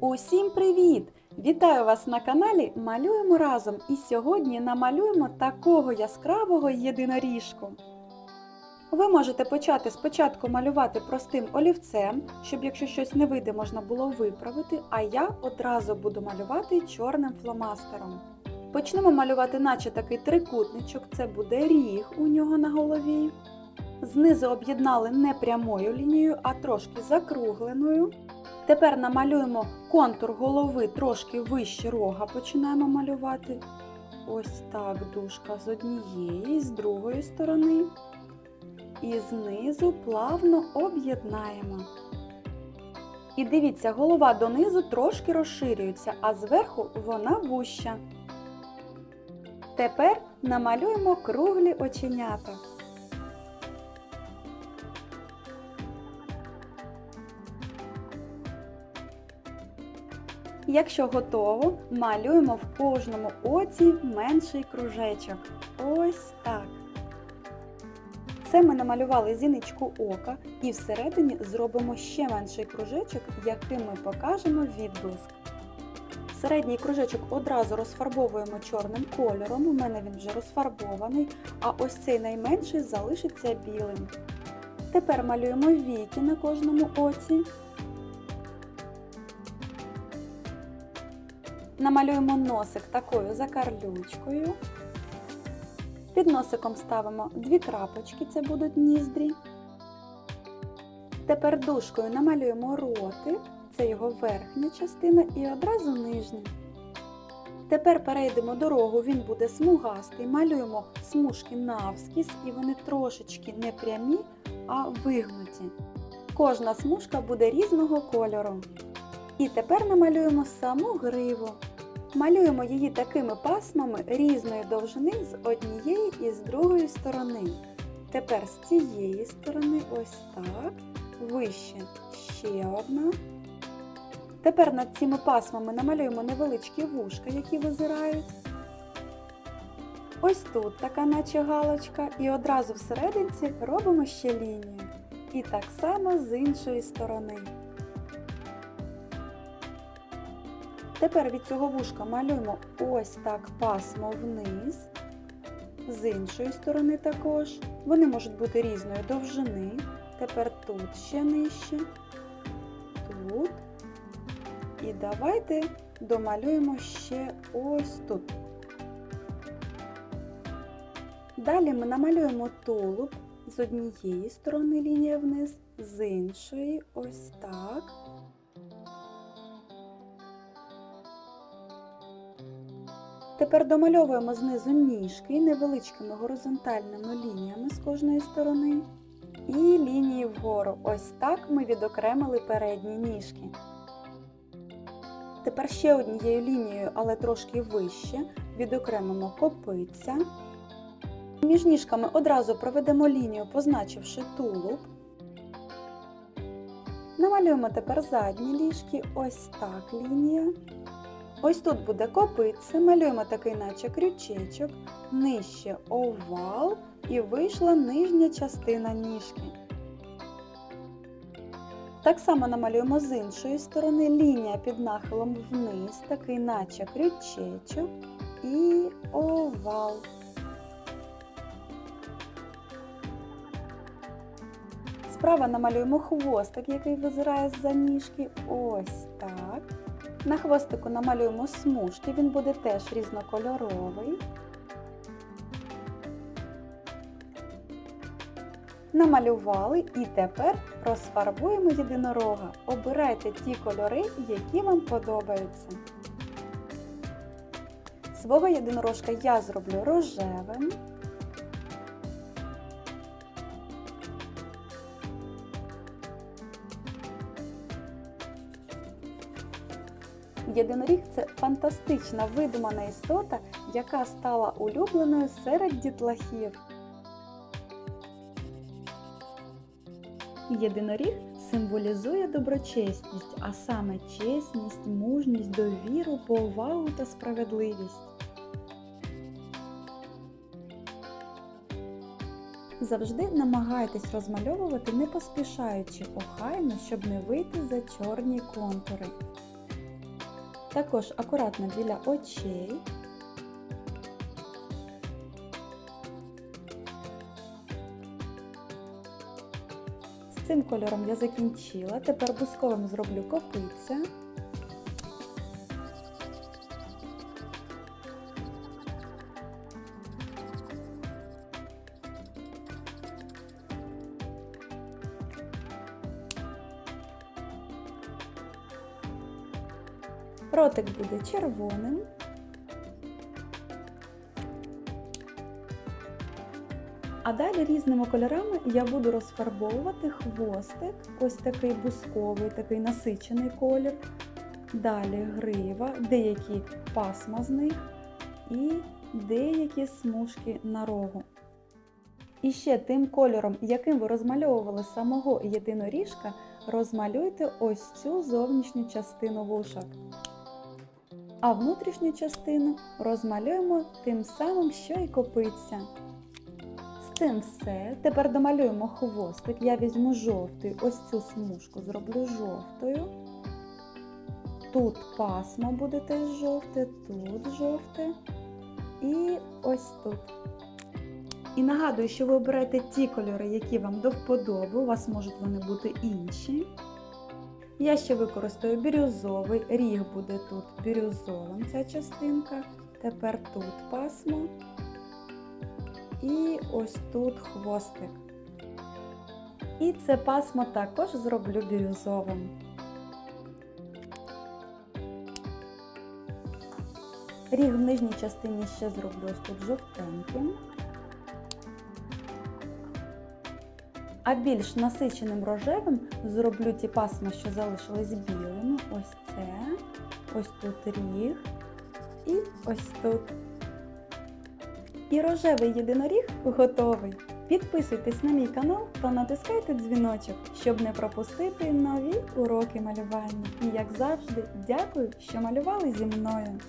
Усім привіт! Вітаю вас на каналі Малюємо разом і сьогодні намалюємо такого яскравого єдиноріжку. Ви можете почати спочатку малювати простим олівцем, щоб якщо щось не вийде, можна було виправити, а я одразу буду малювати чорним фломастером. Почнемо малювати, наче такий трикутничок, це буде ріг у нього на голові. Знизу об'єднали не прямою лінією, а трошки закругленою. Тепер намалюємо контур голови трошки вище рога починаємо малювати. Ось так дужка з однієї, з другої сторони. І знизу плавно об'єднаємо. І дивіться, голова донизу трошки розширюється, а зверху вона вуща. Тепер намалюємо круглі оченята. Якщо готово, малюємо в кожному оці менший кружечок. Ось так. Це ми намалювали зіничку ока і всередині зробимо ще менший кружечок, яким ми покажемо відблиск. Середній кружечок одразу розфарбовуємо чорним кольором, у мене він вже розфарбований, а ось цей найменший залишиться білим. Тепер малюємо віки на кожному оці. Намалюємо носик такою закарлючкою. Під носиком ставимо дві крапочки, це будуть ніздрі. Тепер дужкою намалюємо ротик, це його верхня частина і одразу нижня. Тепер перейдемо дорогу, він буде смугастий, малюємо смужки навскіз і вони трошечки не прямі, а вигнуті. Кожна смужка буде різного кольору. І тепер намалюємо саму гриву. Малюємо її такими пасмами різної довжини з однієї і з другої сторони. Тепер з цієї сторони ось так, вище ще одна. Тепер над цими пасмами намалюємо невеличкі вушка, які визирають. Ось тут така наче галочка, і одразу всерединці робимо ще лінію. І так само з іншої сторони. Тепер від цього вушка малюємо ось так пасмо вниз, з іншої сторони також. Вони можуть бути різної довжини. Тепер тут ще нижче, тут. І давайте домалюємо ще ось тут. Далі ми намалюємо тулуб з однієї сторони лінія вниз, з іншої ось так. Тепер домальовуємо знизу ніжки невеличкими горизонтальними лініями з кожної сторони. І лінії вгору. Ось так ми відокремили передні ніжки. Тепер ще однією лінією, але трошки вище, відокремимо копиця. Між ніжками одразу проведемо лінію, позначивши тулуб. Намалюємо тепер задні ліжки, ось так лінія. Ось тут буде копитце, малюємо такий наче крючечок, нижче овал і вийшла нижня частина ніжки. Так само намалюємо з іншої сторони лінія під нахилом вниз, такий наче крючечок і овал. Справа намалюємо хвостик, який визирає з-за ніжки. Ось. На хвостику намалюємо смужки, він буде теж різнокольоровий. Намалювали і тепер розфарбуємо єдинорога. Обирайте ті кольори, які вам подобаються. Свого єдинорожка я зроблю рожевим. Єдиноріг це фантастична видумана істота, яка стала улюбленою серед дітлахів. Єдиноріг символізує доброчесність, а саме чесність, мужність, довіру, повагу та справедливість. Завжди намагайтесь розмальовувати не поспішаючи, охайно, щоб не вийти за чорні контури. Також акуратно біля очей. З цим кольором я закінчила. Тепер бусковим зроблю копиця. Ротик буде червоним. А далі різними кольорами я буду розфарбовувати хвостик, ось такий бусковий, такий насичений колір. Далі грива, деякі пасма з них і деякі смужки на рогу. І ще тим кольором, яким ви розмальовували самого єдиноріжка, розмалюйте ось цю зовнішню частину вушок. А внутрішню частину розмалюємо тим самим, що і копиться. З цим все. Тепер домалюємо хвостик. Я візьму жовтий, ось цю смужку зроблю жовтою. Тут пасмо буде теж жовте, тут жовте і ось тут. І нагадую, що ви обираєте ті кольори, які вам до вподоби, у вас можуть вони бути інші. Я ще використаю бірюзовий, ріг буде тут бірюзовим ця частинка. Тепер тут пасмо. І ось тут хвостик. І це пасмо також зроблю бірюзовим. Ріг в нижній частині ще зроблю ось тут жовтеньким. А більш насиченим рожевим зроблю ті пасма, що залишились білими. Ось це, ось тут ріг і ось тут. І рожевий єдиноріг готовий. Підписуйтесь на мій канал та натискайте дзвіночок, щоб не пропустити нові уроки малювання. І як завжди, дякую, що малювали зі мною.